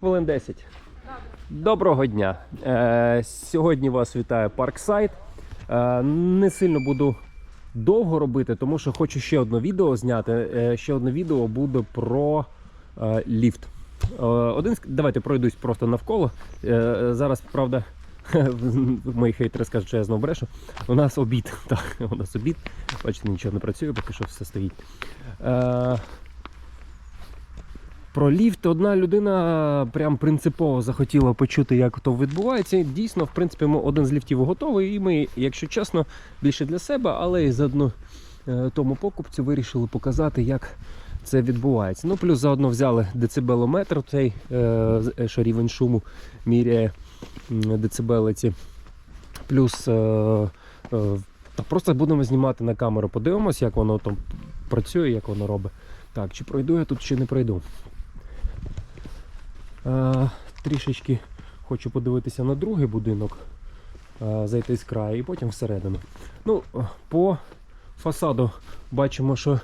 Хвилин 10. Доброго дня. Е, сьогодні вас вітає Парксайд. Е, не сильно буду довго робити, тому що хочу ще одне відео зняти. Е, ще одне відео буде про е, ліфт. Е, один, давайте пройдусь просто навколо. Е, зараз, правда, мої хейтери скажуть, що я знову брешу. У нас обід. Так, у нас обід. Бачите, нічого не працює, поки що все стоїть. Е, про ліфт одна людина прям принципово захотіла почути, як то відбувається. Дійсно, в принципі, ми один з ліфтів готовий, і ми, якщо чесно, більше для себе, але і заодно е, тому покупцю вирішили показати, як це відбувається. Ну, плюс заодно взяли децибелометр, цей, е, що рівень шуму міряє м, децибели ці. Плюс е, та просто будемо знімати на камеру, подивимось, як воно там працює, як воно робить. Так, чи пройду я тут, чи не пройду. Е, трішечки хочу подивитися на другий будинок, е, зайти з краю і потім всередину. Ну, по фасаду бачимо, що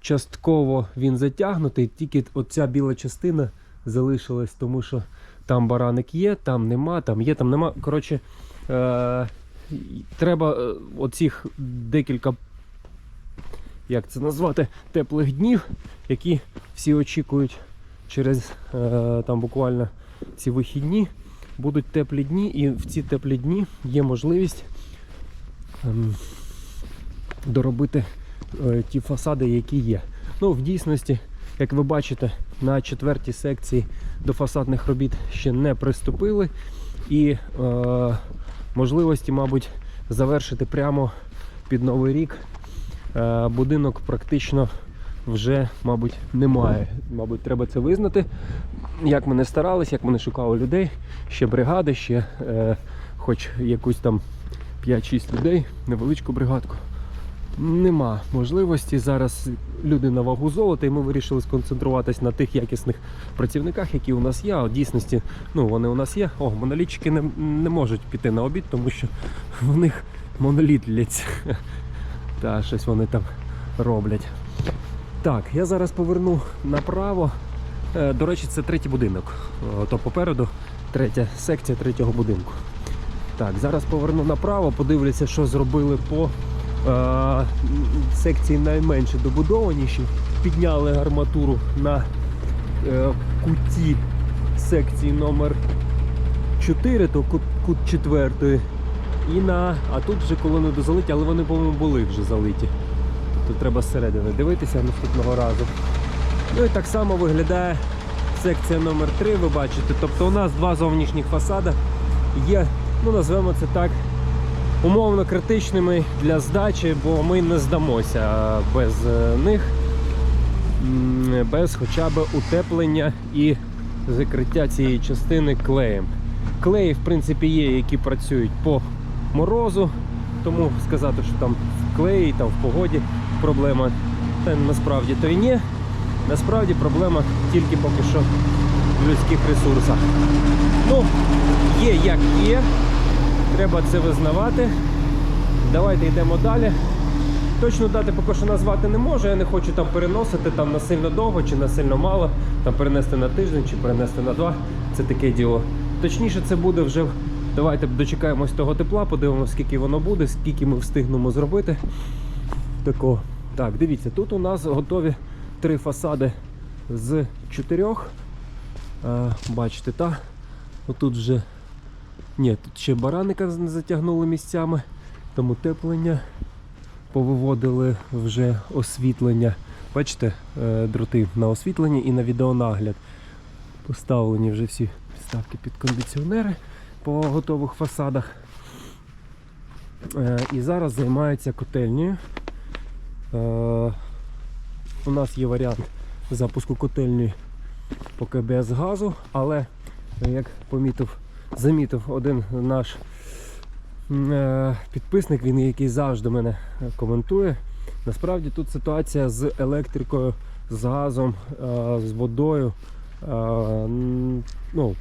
частково він затягнутий, тільки оця біла частина залишилась, тому що там бараник є, там нема, там є, там нема. Коротше, е, треба оцих декілька, як це назвати, теплих днів, які всі очікують через е, там буквально ці вихідні будуть теплі дні, і в ці теплі дні є можливість ем, доробити е, ті фасади, які є. Ну, в дійсності, як ви бачите, на четвертій секції до фасадних робіт ще не приступили, і е, можливості, мабуть, завершити прямо під новий рік. Е, будинок практично вже, мабуть, немає. Мабуть, треба це визнати. Як ми не старались, як ми не шукали людей, ще бригади, ще е, хоч якусь там 5-6 людей, невеличку бригадку. Нема можливості. Зараз люди на вагу золота, і ми вирішили сконцентруватись на тих якісних працівниках, які у нас є. А в дійсності, ну вони у нас є. О, монолітчики не, не можуть піти на обід, тому що в них моноліт. Та щось вони там роблять. Так, я зараз поверну направо. Е, До речі, це третій будинок. О, То попереду третя секція третього будинку. Так, зараз поверну направо, подивлюся, що зробили по е, секції найменше добудованіші. Підняли арматуру на е, куті секції номер 4, то кут, кут 4. І на. А тут вже колони дозалиті, але вони, по-моєму, були вже залиті. Тут треба зсередини дивитися наступного разу. Ну і так само виглядає секція номер 3 ви бачите. Тобто у нас два зовнішніх фасади є, ну назвемо це так, умовно критичними для здачі, бо ми не здамося без е, них, без хоча б утеплення і закриття цієї частини клеєм. Клеї, в принципі, є, які працюють по морозу, тому сказати, що там в клеї, там в погоді проблема, та насправді то і ні. Насправді проблема тільки поки що в людських ресурсах. Ну, є як є, треба це визнавати. Давайте йдемо далі. Точно дати поки що назвати не можу, я не хочу там переносити там на сильно довго чи на сильно мало, там перенести на тиждень чи перенести на два. Це таке діло. Точніше, це буде вже. Давайте дочекаємось того тепла, подивимося, скільки воно буде, скільки ми встигнемо зробити. Такого. Так, дивіться, тут у нас готові три фасади з чотирьох. Е, бачите, та отут вже ні, тут ще бараника не затягнули місцями, тому теплення повиводили вже освітлення. Бачите, е, дроти на освітленні і на відеонагляд. Поставлені вже всі підставки під кондиціонери по готових фасадах. Е, І зараз займаються котельнею. Е, У нас є варіант запуску котельні поки без газу, але як помітив, замітив один наш е, підписник, він який завжди мене коментує. Насправді тут ситуація з електрикою, з газом, е, з водою. Ну,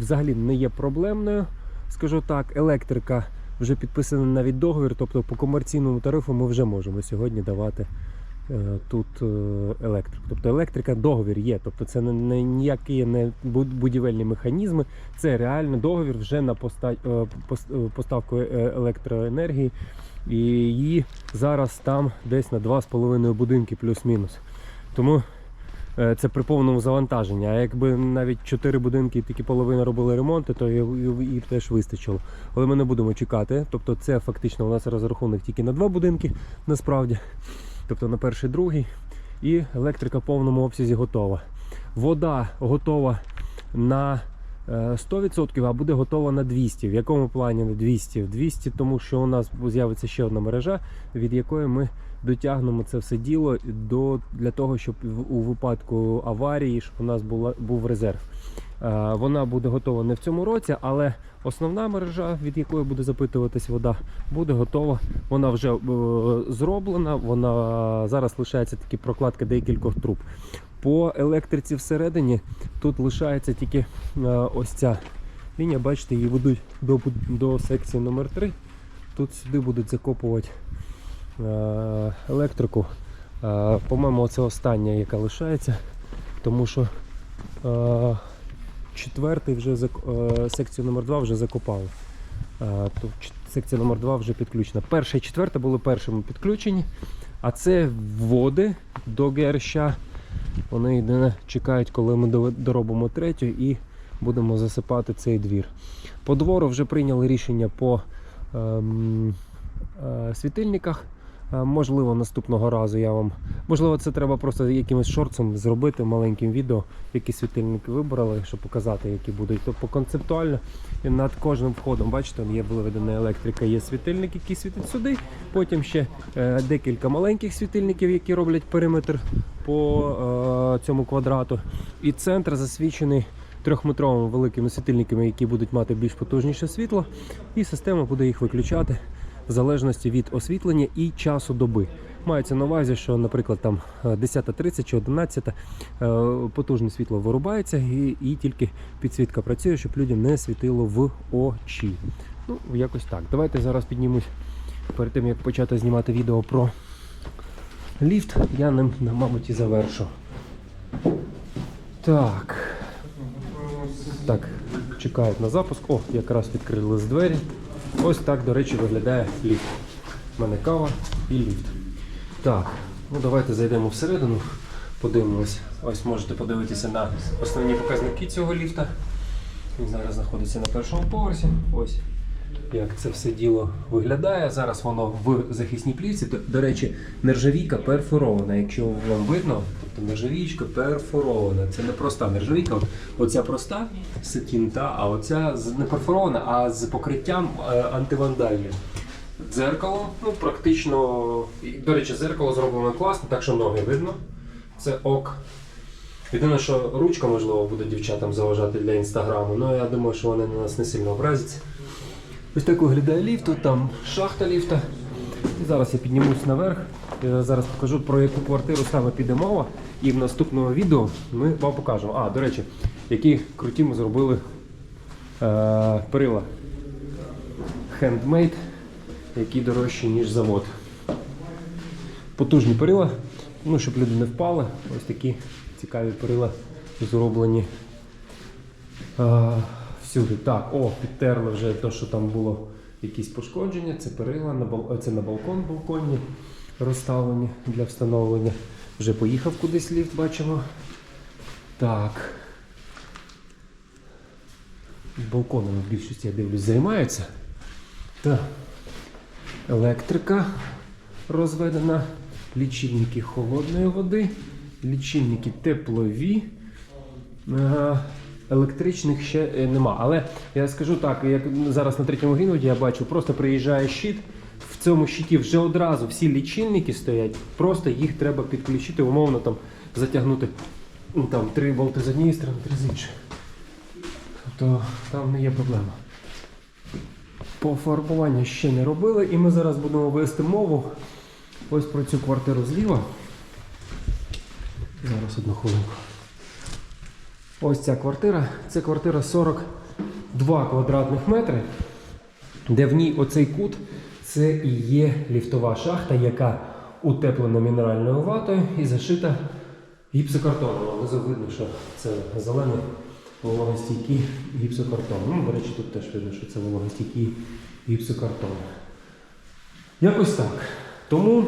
взагалі не є проблемною. Скажу так, електрика вже підписана навіть договір, тобто по комерційному тарифу ми вже можемо сьогодні давати е, тут е, електрику. Тобто електрика договір є. Тобто це не, не ніякі не будівельні механізми, це реально договір вже на поста, е, пос- поставку електроенергії. І її зараз там десь на 2,5 будинки плюс-мінус. Тому це при повному завантаженні. А якби навіть 4 будинки і тільки половина робили ремонти, то і, теж вистачило. Але ми не будемо чекати. Тобто це фактично у нас розрахунок тільки на два будинки насправді. Тобто на перший, другий. І електрика в повному обсязі готова. Вода готова на е, 100%, а буде готова на 200. В якому плані на 200? В 200, тому що у нас з'явиться ще одна мережа, від якої ми дотягнемо це все діло до, для того, щоб у випадку аварії щоб у нас була, був резерв. Е, Вона буде готова не в цьому році, але основна мережа, від якої буде запитуватись вода, буде готова. Вона вже е, зроблена. Вона зараз лишається тільки прокладка декількох труб. По електриці всередині тут лишається тільки е, ось ця лінія. Бачите, її ведуть до, до секції номер 3 Тут сюди будуть закопувати електрику. Е, По-моєму, це остання, яка лишається, тому що е, четвертий вже е, секцію номер 2 вже закопали. Е, секція номер 2 вже підключена. Перша і четверта були першими підключені, а це вводи до ГРЩ. Вони єдине чекають, коли ми доробимо третю і будемо засипати цей двір. По двору вже прийняли рішення по ем, е, світильниках. Е, Можливо, наступного разу я вам. Можливо, це треба просто якимось шорцем зробити маленьким відео, які світильники вибрали, щоб показати, які будуть. Тобто концептуально над кожним входом, бачите, є виведена електрика, є світильник, який світить сюди. Потім ще е, декілька маленьких світильників, які роблять периметр по е, цьому квадрату. І центр засвічений трьохметровими великими світильниками, які будуть мати більш потужніше світло, і система буде їх виключати в залежності від освітлення і часу доби. Мається на увазі, що, наприклад, там е, 10.30 чи 11 е, потужне світло вирубається і, і тільки підсвітка працює, щоб людям не світило в очі. Ну, якось так. Давайте зараз піднімусь перед тим, як почати знімати відео про ліфт, я ним, мабуть, і завершу. Так. Так, чекають на запуск. О, якраз відкрили з двері. Ось так, до речі, виглядає ліфт. У мене кава і ліфт. Так, ну давайте зайдемо всередину, подивимось. Ось можете подивитися на основні показники цього ліфта. Він зараз знаходиться на першому поверсі. Ось як це все діло виглядає. Зараз воно в захисній плівці. До, речі, нержавійка перфорована. Якщо вам видно, тобто нержавійка перфорована. Це не проста нержавійка. Оця проста сатін, та, а оця не перфорована, а з покриттям е, антивандальним. Дзеркало, ну практично. До речі, дзеркало зроблено класно, так що ноги видно. Це ок. Єдине, що ручка, можливо, буде дівчатам заважати для інстаграму, але я думаю, що вони на нас не сильно образяться. Ось так виглядає ліфт, тут там шахта ліфта. І зараз я піднімусь наверх. Я зараз покажу, про яку квартиру саме піде мова. І в наступному відео ми вам покажемо. А, до речі, які круті ми зробили е, перила. Handmade, які дорожчі, ніж завод. Потужні перила, ну, щоб люди не впали. Ось такі цікаві перила зроблені. А, всюди. Так, о, підтерли вже те, що там було якісь пошкодження. Це перила, на бал... це на балкон балконні розставлені для встановлення. Вже поїхав кудись ліфт, бачимо. Так. Балконом в більшості я дивлюсь, займаються. Так. Електрика розведена, лічильники холодної води, лічильники теплові. Електричних ще е, нема. Але я скажу так, як зараз на третьому грінвуді я бачу, просто приїжджає щит. В цьому щиті вже одразу всі лічильники стоять, просто їх треба підключити, умовно там затягнути ну, там, три болти з однієї сторони, три з іншої. Тобто там не є проблема. По фарбуванню ще не робили, і ми зараз будемо вести мову ось про цю квартиру зліва. Зараз одну хвилинку. Ось ця квартира. Це квартира 42 квадратних метри, де в ній оцей кут це і є ліфтова шахта, яка утеплена мінеральною ватою і зашита гіпсокартоном. Внизу видно, що це зелений вологостійкий гіпсокартон. Ну, до речі, тут теж видно, що це вологостійкий гіпсокартон. Якось так. Тому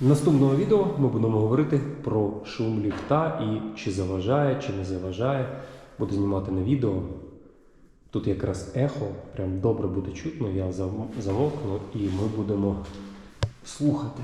в наступному відео ми будемо говорити про шум ліфта і чи заважає, чи не заважає. Буду знімати на відео. Тут якраз ехо, прям добре буде чутно, я замовкну і ми будемо слухати.